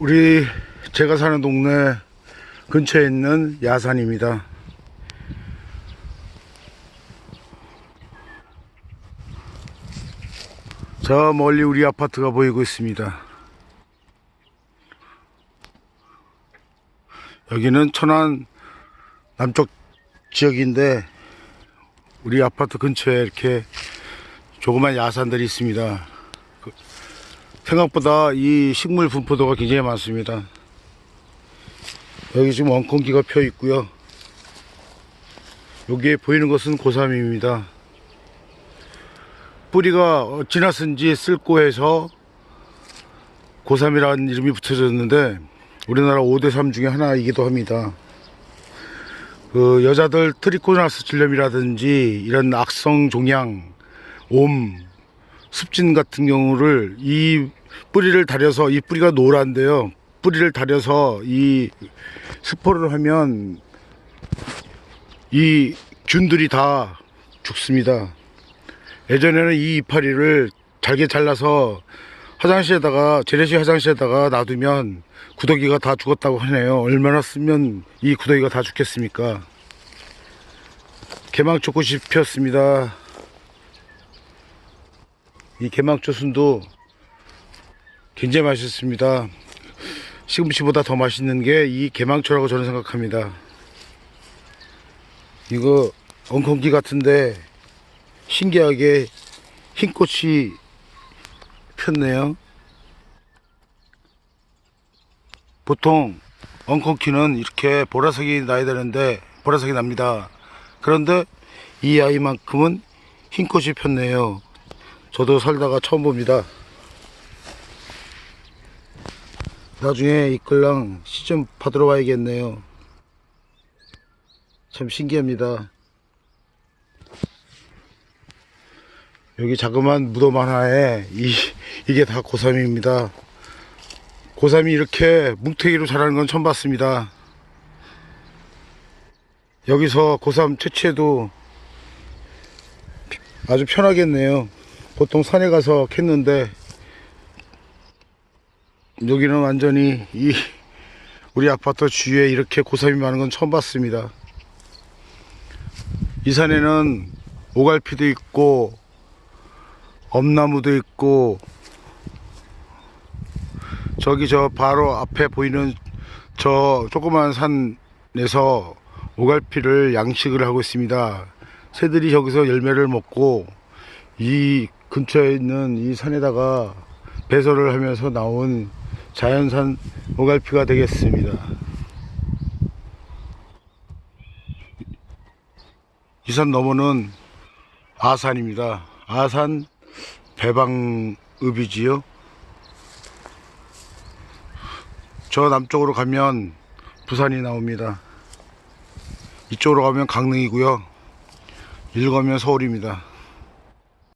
우리 제가 사는 동네 근처에 있는 야산입니다. 저 멀리 우리 아파트가 보이고 있습니다. 여기는 천안 남쪽 지역인데 우리 아파트 근처에 이렇게 조그만 야산들이 있습니다. 그 생각보다 이 식물 분포도가 굉장히 많습니다. 여기 지금 엉겅기가 펴 있고요. 여기에 보이는 것은 고삼입니다. 뿌리가 어찌나 쓴지 쓸고 해서 고삼이라는 이름이 붙여졌는데 우리나라 5대 3 중에 하나이기도 합니다. 그 여자들 트리코나스 질염이라든지 이런 악성 종양, 옴, 습진 같은 경우를 이 뿌리를 다려서 이 뿌리가 노란데요. 뿌리를 다려서 이 스포를 하면 이 균들이 다 죽습니다. 예전에는 이 이파리를 잘게 잘라서 화장실에다가 재래식 화장실에다가 놔두면 구더기가 다 죽었다고 하네요. 얼마나 쓰면 이 구더기가 다 죽겠습니까? 개망초 꽃이 피었습니다. 이 개망초 순도 굉장히 맛있습니다. 시금치보다 더 맛있는 게 이 개망초라고 저는 생각합니다. 이거 엉겅기 같은데 신기하게 흰 꽃이 폈네요. 보통 엉겅퀴는 이렇게 보라색이 나야 되는데 보라색이 납니다. 그런데 이 아이만큼은 흰 꽃이 폈네요. 저도 살다가 처음 봅니다. 나중에 이끌랑 시좀 받으러 와야겠네요. 참 신기합니다. 여기 자그만 무덤 하나에 이, 이게 다 고삼입니다. 고삼이 이렇게 뭉태기로 자라는 건 처음 봤습니다. 여기서 고삼 채취해도 아주 편하겠네요. 보통 산에 가서 캤는데 여기는 완전히 이 우리 아파트 주위에 이렇게 고삼이 많은 건 처음 봤습니다. 이 산에는 오갈피도 있고 엄나무도 있고 저기 저 바로 앞에 보이는 저 조그만 산에서 오갈피를 양식을 하고 있습니다. 새들이 저기서 열매를 먹고 이 근처에 있는 이 산에다가 배설을 하면서 나온 자연산 오갈피가 되겠습니다. 이 산 너머는 아산입니다. 아산 배방읍이지요. 저 남쪽으로 가면 부산이 나옵니다. 이쪽으로 가면 강릉이고요. 이리 가면 서울입니다.